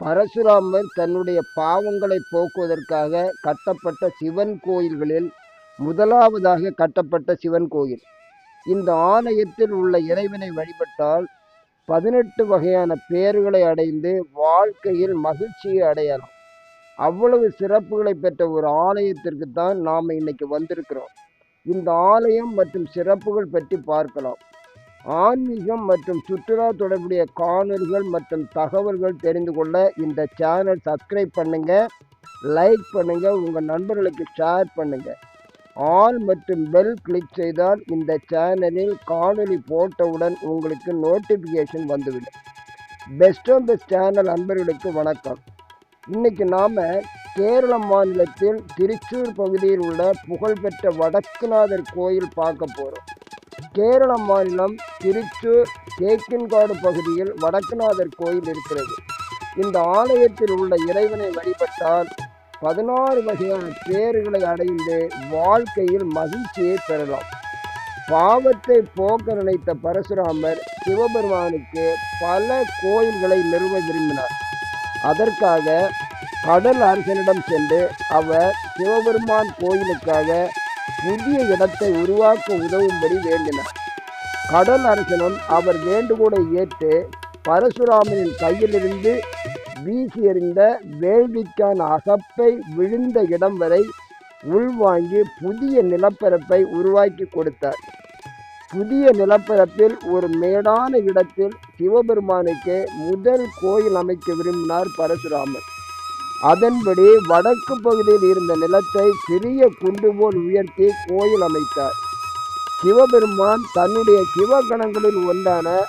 பரசுராமர் தன்னுடைய பாவங்களை போக்குவதற்காக கட்டப்பட்ட சிவன் கோயில்களில் முதலாவதாக கட்டப்பட்ட சிவன் கோயில். இந்த ஆலயத்தில் உள்ள இறைவனை வழிபட்டால் பதினெட்டு வகையான பேர்களை அடைந்து வாழ்க்கையில் மகிழ்ச்சியை அடையலாம். அவ்வளவு சிறப்புகளை பெற்ற ஒரு ஆலயத்திற்கு தான் நாம் இன்னைக்கு வந்திருக்கிறோம். இந்த ஆலயம் மற்றும் சிறப்புகள் பற்றி பார்க்கலாம். ஆன்மீகம் மற்றும் சுற்றுலா தொடர்புடைய காணொலிகள் மற்றும் தகவல்கள் தெரிந்து கொள்ள இந்த சேனல் சப்ஸ்கிரைப் பண்ணுங்க லைக் பண்ணுங்க உங்கள் நண்பர்களுக்கு ஷேர் பண்ணுங்க. ஆல் மற்றும் பெல் கிளிக் செய்தால் இந்த சேனலில் காணொளி போட்டவுடன் உங்களுக்கு நோட்டிஃபிகேஷன் வந்துவிடும். பெஸ்ட் ஆஃப் பெஸ்ட் சேனல் அன்பர்களுக்கு வணக்கம். இன்னைக்கு நாம் கேரள மாநிலத்தில் திருச்சூர் பகுதியில் உள்ள புகழ்பெற்ற வடக்குநாதர் கோயில் பார்க்க போகிறோம் கேரள மாநிலம் திருச்சூர் தேக்கின்காடு பகுதியில் வடக்குநாதர் கோயில் இருக்கிறது. இந்த ஆலயத்தில் உள்ள இறைவனை வழிபட்டால் பதினாறு வகையான பேறுகளை அடைந்து வாழ்க்கையில் மகிழ்ச்சியை பெறலாம். பாவத்தை போக்க நினைத்த பரசுராமர் சிவபெருமானுக்கு பல கோயில்களை நிறுவ விரும்பினார். அதற்காக கடல் அரசனிடம் சென்று அவர் சிவபெருமான் கோயிலுக்காக புதிய இடத்தை உருவாக்க உதவும்படி வேண்டினார். கடல் அரசனும் அவர் வேண்டுகோளை ஏற்று பரசுராமனின் கையிலிருந்து வீசி எறிந்த வேள்விக்கான அகப்பை விழுந்த இடம் வரை உள்வாங்கி புதிய நிலப்பரப்பை உருவாக்கி கொடுத்தார். புதிய நிலப்பரப்பில் ஒரு மேடான இடத்தில் சிவபெருமானுக்கு முதல் கோயில் அமைக்க விரும்பினார் பரசுராமர் அதன்படி வடக்கு பகுதியில் இருந்த நிலத்தை சிறிய குண்டு போல் உயர்த்தி கோயில் அமைத்தார். சிவபெருமான் தன்னுடைய சிவகணங்களில் ஒன்றான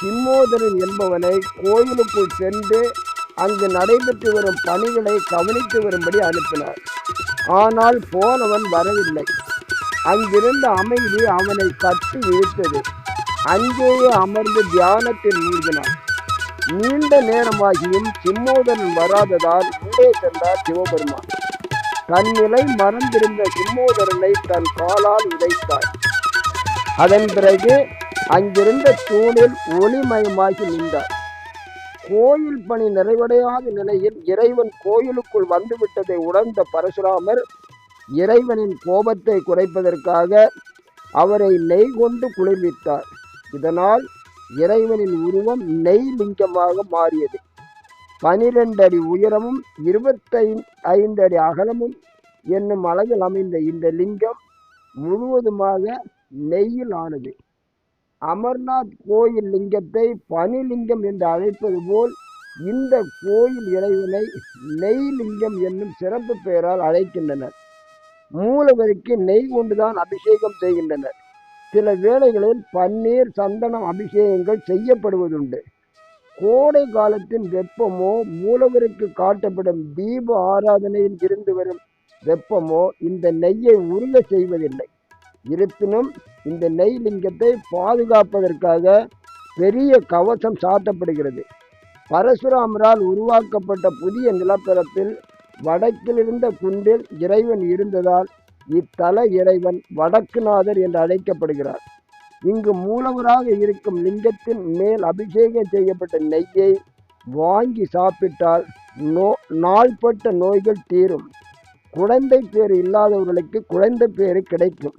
சிம்மோதரன் என்பவனை கோயிலுக்குள் சென்று அங்கு நடைபெற்று வரும் பணிகளை கவனித்து வரும்படி அனுப்பினார். ஆனால் போனவன் வரவில்லை. அங்கிருந்த அமைதி அவனை கட்டி இழுத்தது. அங்கேயே அமர்ந்து தியானத்தில் மூழ்கினான். நீண்ட நேரமாகியும் சிம்மோதரன் வராததால் உள்ளே சென்றார் சிவபெருமான். தன்னிலை மறந்திருந்த சிம்மோதரனை தன் காலால் உதைத்தார். அதன் பிறகு அங்கிருந்த தூணில் ஒளிமயமாகி நின்றார். கோயில் பணி நிறைவடையாத நிலையில் இறைவன் கோயிலுக்குள் வந்துவிட்டதை உணர்ந்த பரசுராமர் இறைவனின் கோபத்தை குறைப்பதற்காக அவரை நெய் கொண்டு குளிர்வித்தார். இதனால் இறைவனின் உருவம் நெய் லிங்கமாக மாறியது. பனிரெண்டு அடி உயரமும் இருபத்தை ஐந்து அடி அகலமும் என்னும் அளவில் அமைந்த இந்த லிங்கம் முழுவதுமாக நெய்யில் ஆனது. அமர்நாத் கோயில் லிங்கத்தை பனிலிங்கம் என்று அழைப்பது போல் இந்த கோயில் இறைவனை நெய் லிங்கம் என்னும் சிறப்பு பெயரால் அழைக்கின்றனர். மூலவருக்கு நெய் கொண்டுதான் அபிஷேகம் செய்கின்றனர். சில வேளைகளில் பன்னீர் சந்தனம் அபிஷேகங்கள் செய்யப்படுவதுண்டு. கோடை காலத்தின் வெப்பமோ மூலவருக்கு காட்டப்படும் தீப ஆராதனையில் இருந்து வரும் வெப்பமோ இந்த நெய்யை உருக செய்வதில்லை. இருப்பினும் இந்த நெய் லிங்கத்தை பாதுகாப்பதற்காக பெரிய கவசம் சாட்டப்படுகிறது பரசுராமரால் உருவாக்கப்பட்ட புதிய நிலப்பரப்பில் வடக்கிலிருந்த குண்டில் குன்றில் இறைவன் இருந்ததால் இத்தல இறைவன் வடக்குநாதர் என்று அழைக்கப்படுகிறார். இங்கு மூலவராக இருக்கும் லிங்கத்தின் மேல் அபிஷேகம் செய்யப்பட்ட நெய்யை வாங்கி சாப்பிட்டால் நோ நாள்பட்ட நோய்கள் தீரும். குழந்தை பேர் இல்லாதவர்களுக்கு குழந்தை பேர் கிடைக்கும்.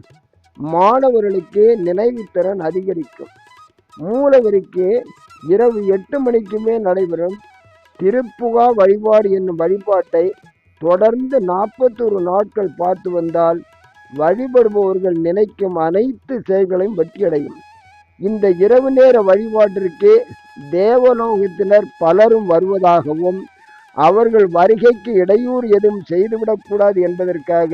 மாணவர்களுக்கு நினைவுத்திறன் அதிகரிக்கும். மூலவருக்கு இரவு எட்டு மணிக்குமே நடைபெறும் திருப்புகா வழிபாடு என்னும் வழிபாட்டை தொடர்ந்து நாற்பத்தொரு நாட்கள் பார்த்து வந்தால் வழிபடுபவர்கள் நினைக்கும் அனைத்து செயல்களையும் வெற்றியடையும். இந்த இரவு நேர வழிபாட்டிற்கு தேவலோகத்தினர் பலரும் வருவதாகவும் அவர்கள் வருகைக்கு இடையூறு எதுவும் செய்துவிடக்கூடாது என்பதற்காக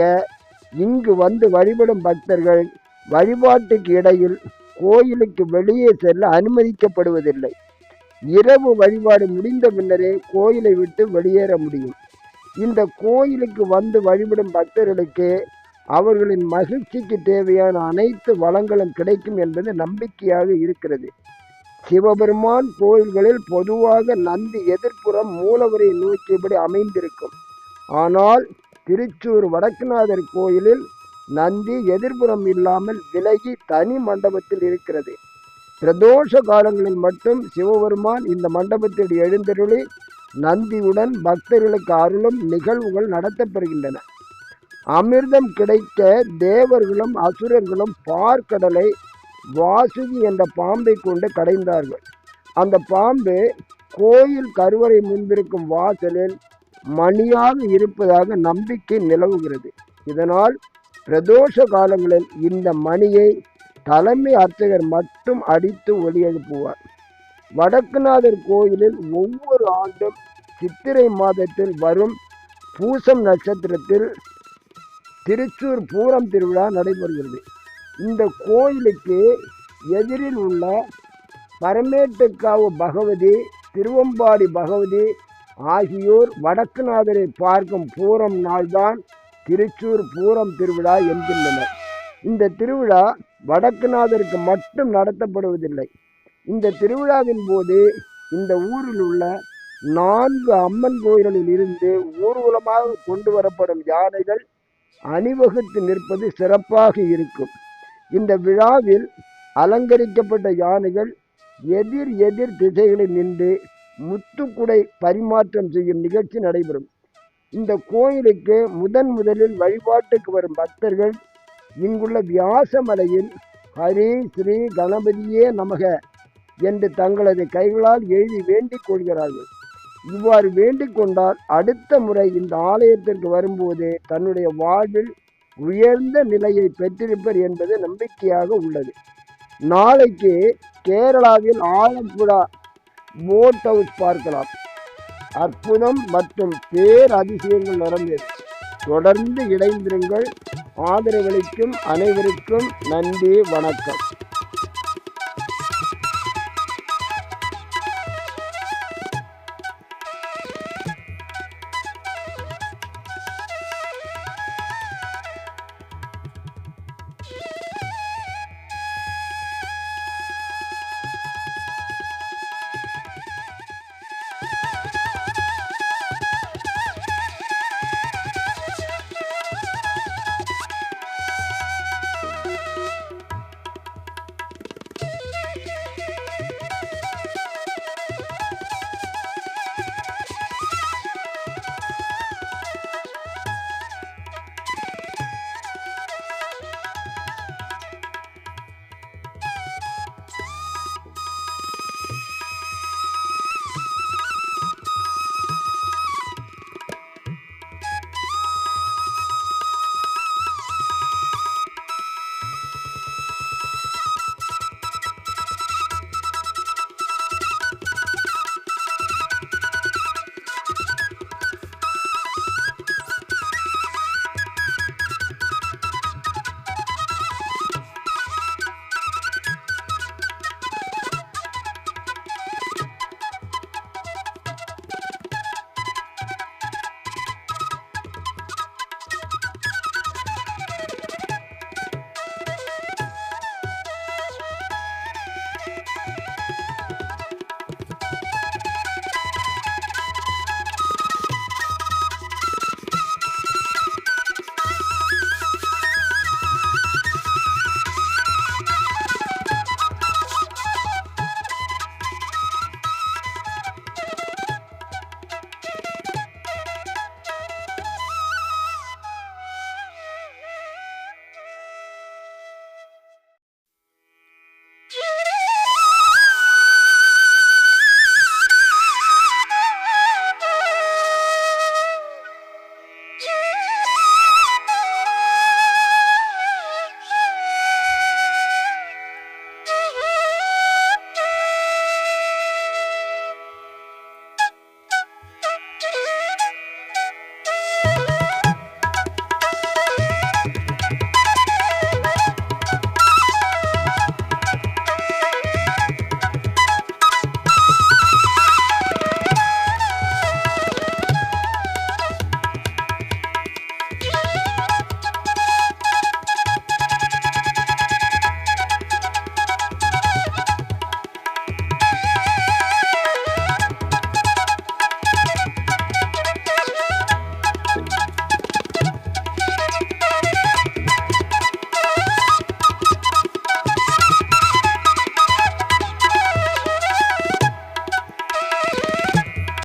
இங்கு வந்து வழிபடும் பக்தர்கள் வழிபாட்டுக்கு இடையில் கோயிலுக்கு வெளியே செல்ல அனுமதிக்கப்படுவதில்லை. இரவு வழிபாடு முடிந்த பின்னரே கோயிலை விட்டு வெளியேற முடியும். இந்த கோயிலுக்கு வந்து வழிபடும் பக்தர்களுக்கு அவர்களின் மகிழ்ச்சிக்கு தேவையான அனைத்து வளங்களும் கிடைக்கும் என்பது நம்பிக்கையாக இருக்கிறது. சிவபெருமான் கோயில்களில் பொதுவாக நந்தி எதிர்ப்புறம் மூலவரை நோக்கியபடி அமைந்திருக்கும். ஆனால் திருச்சூர் வடக்குநாதர் கோயிலில் நந்தி எதிர்ப்புறம் இல்லாமல் விலகி தனி மண்டபத்தில் இருக்கிறது. பிரதோஷ காலங்களில் மட்டும் சிவபெருமான் இந்த மண்டபத்தில் எழுந்தருளி நந்தியுடன் பக்தர்களுக்கு அருளும் நிகழ்வுகள் நடத்தப்படுகின்றன. அமிர்தம் கிடைத்த தேவர்களும் அசுரர்களும் பார்க்கடலை வாசுகி என்ற பாம்பை கொண்டு கடைந்தார்கள். அந்த பாம்பு கோயில் கருவறை முன்பிருக்கும் வாசலில் மணியாக இருப்பதாக நம்பிக்கை நிலவுகிறது. இதனால் பிரதோஷ காலங்களில் இந்த மணியை தலைமை அர்ச்சகர் மட்டும் அடித்து ஒளி எழுப்புவார் வடக்குநாதர் கோயிலில் ஒவ்வொரு ஆண்டும் சித்திரை மாதத்தில் வரும் பூசம் நட்சத்திரத்தில் திருச்சூர் பூரம் திருவிழா நடைபெறுகிறது. இந்த கோயிலுக்கு எதிரில் உள்ள பரமேட்டுக்காவு பகவதி திருவம்பாடி பகவதி ஆகியோர் வடக்குநாதரை பார்க்கும் பூரம் நாள்தான் திருச்சூர் பூரம் திருவிழா என்கின்றனர். இந்த திருவிழா வடக்குநாதருக்கு மட்டும் நடத்தப்படுவதில்லை. இந்த திருவிழாவின் போது இந்த ஊரில் உள்ள நான்கு அம்மன் கோயில்களில் இருந்து ஊர்வலமாக கொண்டு வரப்படும் யானைகள் அணிவகுத்து நிற்பது சிறப்பாக இருக்கும். இந்த விழாவில் அலங்கரிக்கப்பட்ட யானைகள் எதிர் எதிர் திசைகளில் நின்று முத்துக்குடை பரிமாற்றம் செய்யும் நிகழ்ச்சி நடைபெறும். இந்த கோயிலுக்கு முதன் முதலில் வழிபாட்டுக்கு வரும் பக்தர்கள் இங்குள்ள வியாசமலையில் ஹரி ஸ்ரீ கணபதியே நமக என்று தங்களது கைகளால் எழுதி வேண்டிக் கொள்கிறார்கள். இவ்வாறு வேண்டிக் கொண்டால் அடுத்த முறை இந்த ஆலயத்திற்கு வரும்போது தன்னுடைய வாழ்வில் உயர்ந்த நிலையை பெற்றிருப்பர் என்பது நம்பிக்கையாக உள்ளது. நாளைக்கு கேரளாவில் ஆலப்புழா போட் ஹவுஸ் பார்க்கலாம். அற்புதம் மற்றும் பேரதிசயங்கள் நடந்தது தொடர்ந்து இணைந்திருங்கள். ஆதரவளிக்கும் அனைவருக்கும் நன்றி வணக்கம்.